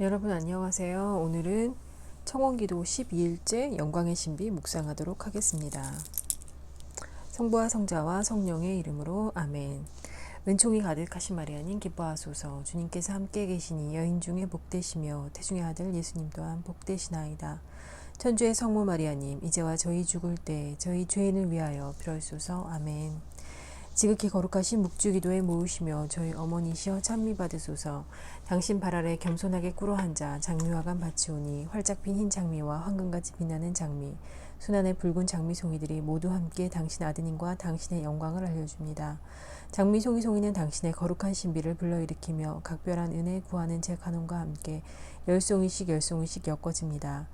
여러분 안녕하세요. 오늘은 청원기도 12일째 영광의 신비 묵상하도록 하겠습니다. 성부와 성자와 성령의 이름으로 아멘. 은총이 가득하신 마리아님 기뻐하소서 주님께서 함께 계시니 여인 중에 복되시며 태중의 아들 예수님 또한 복되시나이다. 천주의 성모 마리아님 이제와 저희 죽을 때 저희 죄인을 위하여 빌어주소서 아멘. 지극히 거룩하신 묵주기도에 모으시며 저희 어머니시여 찬미 받으소서. 당신 발 아래 겸손하게 꿇어 앉아 장미화관 바치오니 활짝 핀 흰 장미와 황금같이 빛나는 장미, 순환의 붉은 장미 송이들이 모두 함께 당신 아드님과 당신의 영광을 알려줍니다. 장미 송이 송이는 당신의 거룩한 신비를 불러일으키며 각별한 은혜 구하는 제 간원과 함께 열 송이씩 열 송이씩 엮어집니다.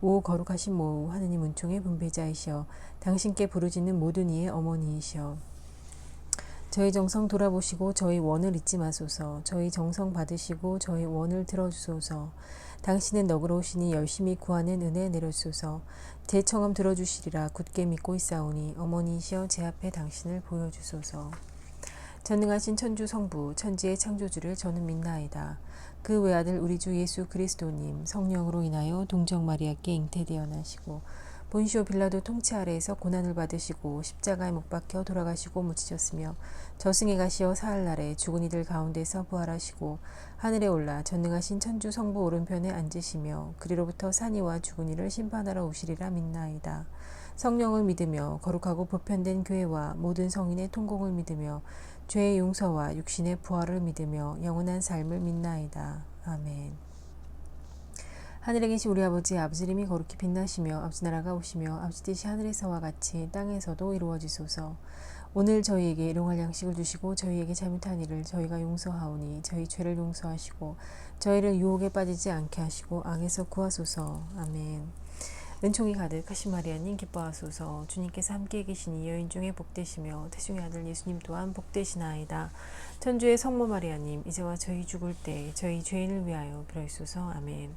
오 거룩하신 모우 하느님 은총의 분배자이시여 당신께 부르짖는 모든 이의 어머니이시여 저희 정성 돌아보시고 저희 원을 잊지 마소서. 저희 정성 받으시고 저희 원을 들어주소서. 당신은 너그러우시니 열심히 구하는 은혜 내려주소서. 제 청음 들어주시리라 굳게 믿고 있사오니 어머니시여 제 앞에 당신을 보여주소서. 전능하신 천주 성부 천지의 창조주를 저는 믿나이다. 그 외아들 우리 주 예수 그리스도님 성령으로 인하여 동정 마리아께 잉태되어 나시고 본시오 빌라도 통치 아래에서 고난을 받으시고 십자가에 못 박혀 돌아가시고 묻히셨으며 저승에 가시어 사흘 날에 죽은 이들 가운데서 부활하시고 하늘에 올라 전능하신 천주 성부 오른편에 앉으시며 그리로부터 산이와 죽은 이를 심판하러 오시리라 믿나이다. 성령을 믿으며 거룩하고 보편된 교회와 모든 성인의 통공을 믿으며 죄의 용서와 육신의 부활을 믿으며 영원한 삶을 믿나이다. 아멘. 하늘에 계신 우리 아버지 아버지 이름이 거룩히 빛나시며 아버지 나라가 오시며 아버지 뜻이 하늘에서와 같이 땅에서도 이루어지소서. 오늘 저희에게 일용할 양식을 주시고 저희에게 잘못한 일을 저희가 용서하오니 저희 죄를 용서하시고 저희를 유혹에 빠지지 않게 하시고 악에서 구하소서. 아멘. 은총이 가득하신 마리아님 기뻐하소서 주님께서 함께 계시니 여인 중에 복되시며 태중의 아들 예수님 또한 복되시나이다. 천주의 성모 마리아님 이제와 저희 죽을 때 저희 죄인을 위하여 빌어주소서. 아멘.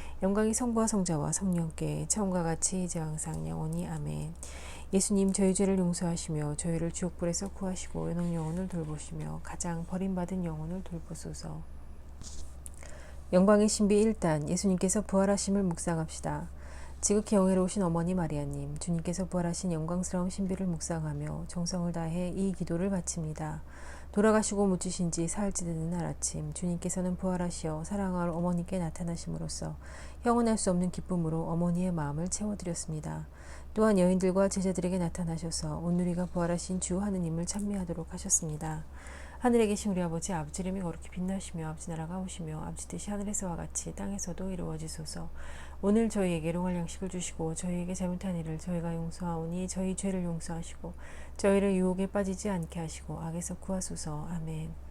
영광이 성부와 성자와 성령께 처음과 같이 이제 항상 영원히 아멘. 예수님 저희 죄를 용서하시며 저희를 지옥불에서 구하시고 연옥 영혼을 돌보시며 가장 버림받은 영혼을 돌보소서. 영광의 신비 1단 예수님께서 부활하심을 묵상합시다. 지극히 영예로우신 어머니 마리아님 주님께서 부활하신 영광스러운 신비를 묵상하며 정성을 다해 이 기도를 바칩니다. 돌아가시고 묻히신 지 사흘째 되는 날 아침 주님께서는 부활하시어 사랑할 어머니께 나타나심으로써 영원할 수 없는 기쁨으로 어머니의 마음을 채워드렸습니다. 또한 여인들과 제자들에게 나타나셔서 오늘이가 부활하신 주 하느님을 찬미하도록 하셨습니다. 하늘에 계신 우리 아버지 아버지 이름이 거룩히 빛나시며 아버지 나라가 오시며 아버지 뜻이 하늘에서와 같이 땅에서도 이루어지소서. 오늘 저희에게 일용할 양식을 주시고 저희에게 잘못한 일을 저희가 용서하오니 저희 죄를 용서하시고 저희를 유혹에 빠지지 않게 하시고 악에서 구하소서. 아멘.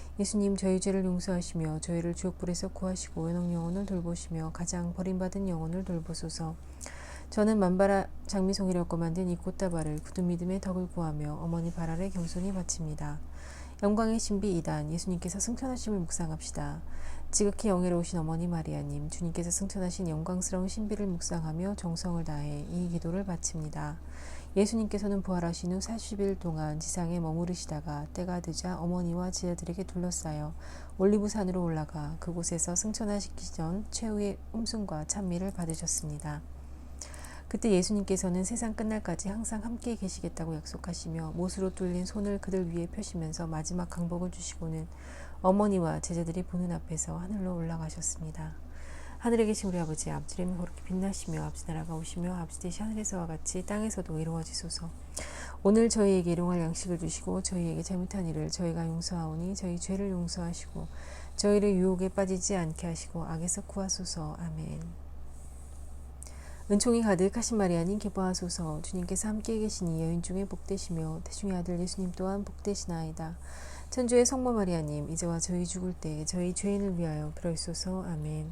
예수님 저희 죄를 용서하시며 저희를 주옥불에서 구하시고 연옥 영혼을 돌보시며 가장 버림받은 영혼을 돌보소서. 저는 만바라 장미송이라고 만든 이 꽃다발을 굳은 믿음의 덕을 구하며 어머니 발 아래 겸손히 바칩니다. 영광의 신비 2단 예수님께서 승천하심을 묵상합시다. 지극히 영예로우신 어머니 마리아님 주님께서 승천하신 영광스러운 신비를 묵상하며 정성을 다해 이 기도를 바칩니다. 예수님께서는 부활하신 후 40일 동안 지상에 머무르시다가 때가 되자 어머니와 제자들에게 둘러싸여 올리브산으로 올라가 그곳에서 승천하시기 전 최후의 음순과 찬미를 받으셨습니다. 그때 예수님께서는 세상 끝날까지 항상 함께 계시겠다고 약속하시며 못으로 뚫린 손을 그들 위에 펴시면서 마지막 강복을 주시고는 어머니와 제자들이 보는 앞에서 하늘로 올라가셨습니다. 하늘에 계신 우리 아버지 앞지 이름이 그렇게 빛나시며 앞지 나라가 오시며 앞지 대시 하늘에서와 같이 땅에서도 이루어지소서. 오늘 저희에게 일용할 양식을 주시고 저희에게 잘못한 일을 저희가 용서하오니 저희 죄를 용서하시고 저희를 유혹에 빠지지 않게 하시고 악에서 구하소서. 아멘. 은총이 가득하신 마리아님 기뻐하소서 주님께서 함께 이 여인 중에 복되시며 태중의 아들 예수님 또한 복되시나이다. 천주의 성모 마리아님 이제와 저희 죽을 때 저희 죄인을 위하여 그러소서. 아멘.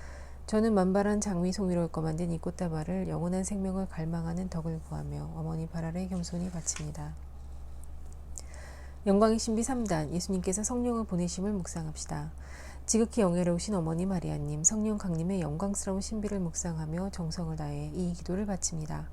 저는 만발한 장미 송이로 거 만든 이 꽃다발을 영원한 생명을 갈망하는 덕을 구하며 어머니 발 아래 겸손히 바칩니다. 영광의 신비 3단 예수님께서 성령을 보내심을 묵상합시다. 지극히 영예로우신 어머니 마리아님 성령 강림의 영광스러운 신비를 묵상하며 정성을 다해 이 기도를 바칩니다.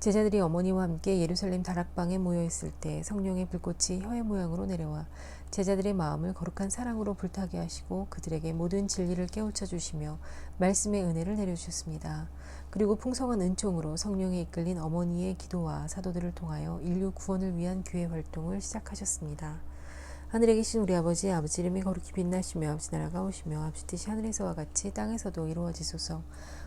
제자들이 어머니와 함께 예루살렘 다락방에 모여 있을 때 성령의 불꽃이 혀의 모양으로 내려와 제자들의 마음을 거룩한 사랑으로 불타게 하시고 그들에게 모든 진리를 깨우쳐 주시며 말씀의 은혜를 내려주셨습니다. 그리고 풍성한 은총으로 성령에 이끌린 어머니의 기도와 사도들을 통하여 인류 구원을 위한 교회 활동을 시작하셨습니다. 하늘에 계신 우리 아버지 아버지 이름이 거룩히 빛나시며 아버지 나라가 오시며 아버지 뜻이 하늘에서와 같이 땅에서도 이루어지소서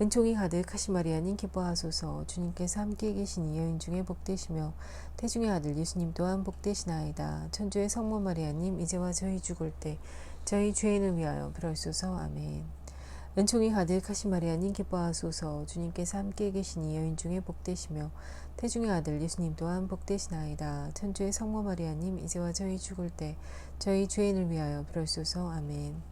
은총이 가득 하신 마리아님 기뻐하소서 주님께서 함께 계시니 여인 중에 복되시며 태중의 아들 예수님 또한 복되시나이다. 천주의 성모 마리아님 이제와 저희 죽을 때 저희 죄인을 위하여 빌어주소서 아멘. 은총이 가득 하신 마리아님 기뻐하소서 주님께서 함께 계시니 여인 중에 복되시며 태중의 아들 예수님 또한 복되시나이다. 천주의 성모 마리아님 이제와 저희 죽을 때 저희 죄인을 위하여 빌어주소서 아멘.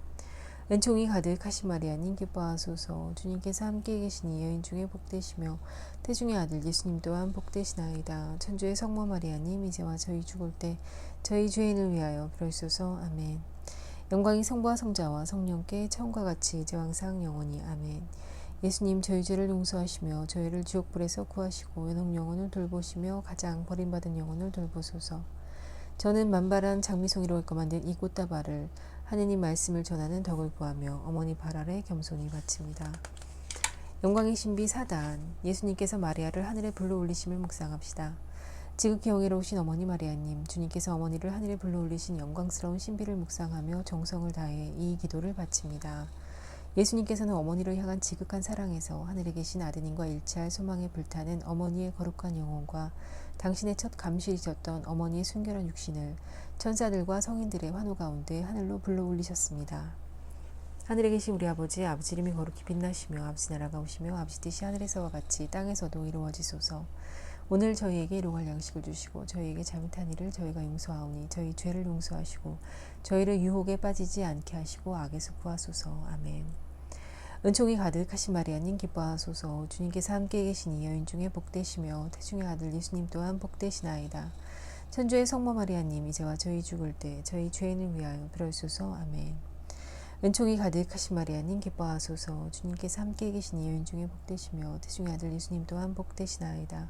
은총이 가득하신 마리아님 기뻐하소서 주님께서 함께 계시니 여인 중에 복되시며 태중의 아들 예수님 또한 복되시나이다. 천주의 성모 마리아님 이제와 저희 죽을 때 저희 죄인을 위하여 빌어주소서 아멘. 영광이 성부와 성자와 성령께 처음과 같이 이제 항상 영원히 아멘. 예수님 저희 죄를 용서하시며 저희를 지옥불에서 구하시고 연옥 영혼을 돌보시며 가장 버림받은 영혼을 돌보소서. 저는 만발한 장미송이로 할거 만든 이 꽃다발을 하느님 말씀을 전하는 덕을 구하며 어머니 발 아래 겸손히 바칩니다. 영광의 신비 사단 예수님께서 마리아를 하늘에 불러 올리심을 묵상합시다. 지극히 영예로우신 어머니 마리아님 주님께서 어머니를 하늘에 불러 올리신 영광스러운 신비를 묵상하며 정성을 다해 이 기도를 바칩니다. 예수님께서는 어머니를 향한 지극한 사랑에서 하늘에 계신 아드님과 일치할 소망에 불타는 어머니의 거룩한 영혼과 당신의 첫 감실이셨던 어머니의 순결한 육신을 천사들과 성인들의 환호 가운데 하늘로 불러 올리셨습니다. 하늘에 계신 우리 아버지 아버지 이름이 거룩히 빛나시며 아버지 나라가 오시며 아버지 뜻이 하늘에서와 같이 땅에서도 이루어지소서 오늘 저희에게 일용할 양식을 주시고 저희에게 잘못한 일을 저희가 용서하오니 저희 죄를 용서하시고 저희를 유혹에 빠지지 않게 하시고 악에서 구하소서 아멘 은총이 가득하신 마리아님 기뻐하소서 주님께서 함께 계시니 여인 중에 복되시며 태중의 아들 예수님 또한 복되시나이다. 천주의 성모 마리아님 이제와 저희 죽을 때 저희 죄인을 위하여 빌어주소서 아멘. 은총이 가득하신 마리아님 기뻐하소서 주님께서 함께 계시니 여인 중에 복되시며 태중의 아들 예수님 또한 복되시나이다.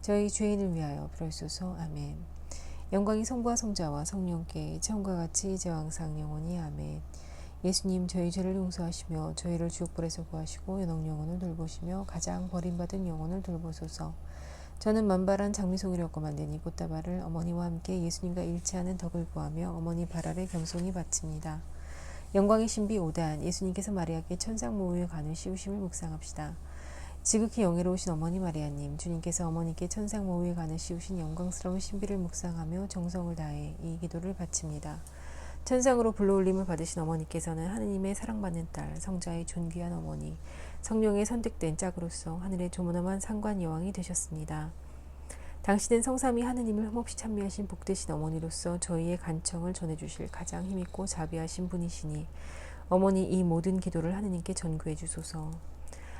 저희 죄인을 위하여 그러소서 아멘. 영광이 성부와 성자와 성령께 처음과 같이 이제와 항상 영원히 아멘. 예수님 저희 죄를 용서하시며 저희를 지옥불에서 구하시고 연옥 영혼을 돌보시며 가장 버림받은 영혼을 돌보소서. 저는 만발한 장미송이라고 이 꽃다발을 어머니와 함께 예수님과 일치하는 덕을 구하며 어머니 발 아래 겸손히 바칩니다. 영광의 신비 5단 예수님께서 마리아께 천상 모후에 가는 씌우심을 묵상합시다. 지극히 영예로우신 어머니 마리아님, 주님께서 어머니께 천상 모후에 가는 씌우신 영광스러운 신비를 묵상하며 정성을 다해 이 기도를 바칩니다. 천상으로 불러올림을 받으신 어머니께서는 하느님의 사랑받는 딸, 성자의 존귀한 어머니, 성령의 선택된 짝으로서 하늘의 조문엄한 상관 여왕이 되셨습니다. 당신은 성삼위 하느님을 흠없이 찬미하신 복되신 어머니로서 저희의 간청을 전해주실 가장 힘있고 자비하신 분이시니 어머니 이 모든 기도를 하느님께 전구해 주소서.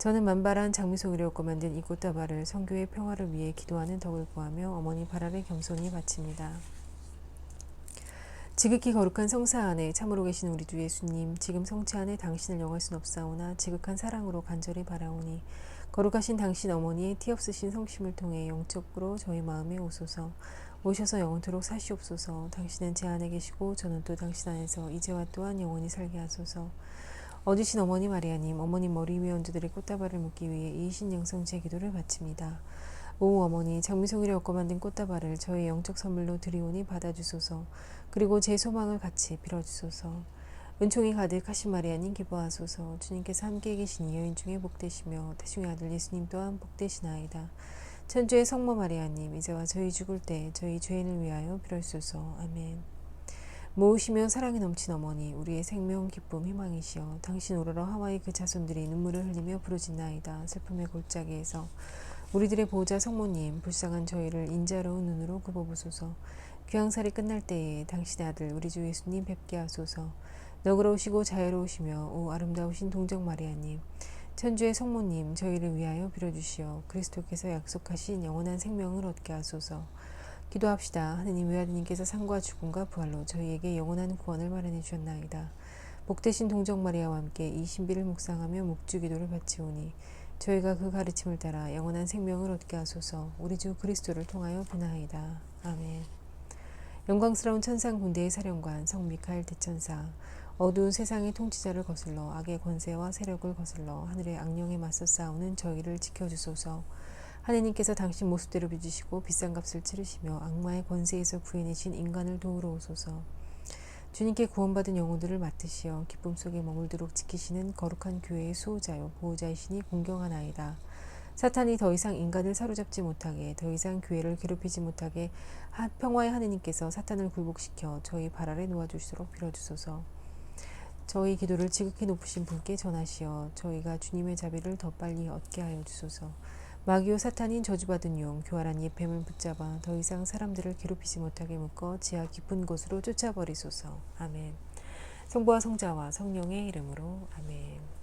저는 만발한 장미송이려고 만든 이 꽃다발을 성교의 평화를 위해 기도하는 덕을 구하며 어머니 발 아래 겸손히 바칩니다. 지극히 거룩한 성사 안에 참으로 계신 우리 주 예수님 지금 성체 안에 당신을 영할 순 없사오나 지극한 사랑으로 간절히 바라오니 거룩하신 당신 어머니의 티 없으신 성심을 통해 영적으로 저희 마음에 오소서. 오셔서 영원토록 사시옵소서. 당신은 제 안에 계시고 저는 또 당신 안에서 이제와 또한 영원히 살게 하소서 어주신 어머니 마리아님, 어머니 머리 위에 얹어드릴 꽃다발을 묻기 위해 이신 영성 제 기도를 바칩니다. 오 어머니 장미송이를 엮어 만든 꽃다발을 저희 영적 선물로 드리오니 받아주소서. 그리고 제 소망을 같이 빌어주소서. 은총이 가득하신 마리아님 기뻐하소서. 주님께서 함께 계신 여인 중에 복되시며 태중의 아들 예수님 또한 복되시나이다. 천주의 성모 마리아님 이제와 저희 죽을 때 저희 죄인을 위하여 빌어주소서. 아멘. 모으시며 사랑이 넘친 어머니 우리의 생명 기쁨 희망이시여. 당신 오로라 하와이 그 자손들이 눈물을 흘리며 부르짖나이다. 슬픔의 골짜기에서 우리들의 보호자 성모님 불쌍한 저희를 인자로운 눈으로 굽어보소서. 귀향살이 끝날 때에 당신의 아들 우리 주 예수님 뵙게 하소서. 너그러우시고 자유로우시며 오 아름다우신 동정 마리아님 천주의 성모님 저희를 위하여 빌어주시어 그리스도께서 약속하신 영원한 생명을 얻게 하소서 기도합시다. 하느님 외아드님께서 상과 죽음과 부활로 저희에게 영원한 구원을 마련해 주셨나이다. 복되신 동정 마리아와 함께 이 신비를 묵상하며 묵주기도를 바치오니 저희가 그 가르침을 따라 영원한 생명을 얻게 하소서. 우리 주 그리스도를 통하여 비나이다. 아멘. 영광스러운 천상 군대의 사령관 성 미카엘 대천사 어두운 세상의 통치자를 거슬러 악의 권세와 세력을 거슬러 하늘의 악령에 맞서 싸우는 저희를 지켜주소서. 하느님께서 당신 모습대로 빚으시고 비싼 값을 치르시며 악마의 권세에서 구해내신 인간을 도우러 오소서. 주님께 구원받은 영혼들을 맡으시어 기쁨 속에 머물도록 지키시는 거룩한 교회의 수호자요 보호자이시니 공경하나이다. 사탄이 더 이상 인간을 사로잡지 못하게 더 이상 교회를 괴롭히지 못하게 평화의 하느님께서 사탄을 굴복시켜 저희 발 아래 놓아주시도록 빌어주소서. 저희 기도를 지극히 높으신 분께 전하시어 저희가 주님의 자비를 더 빨리 얻게 하여 주소서. 마귀오 사탄인 저주받은 용 교활한 예뱀을 붙잡아 더 이상 사람들을 괴롭히지 못하게 묶어 지하 깊은 곳으로 쫓아버리소서. 아멘. 성부와 성자와 성령의 이름으로 아멘.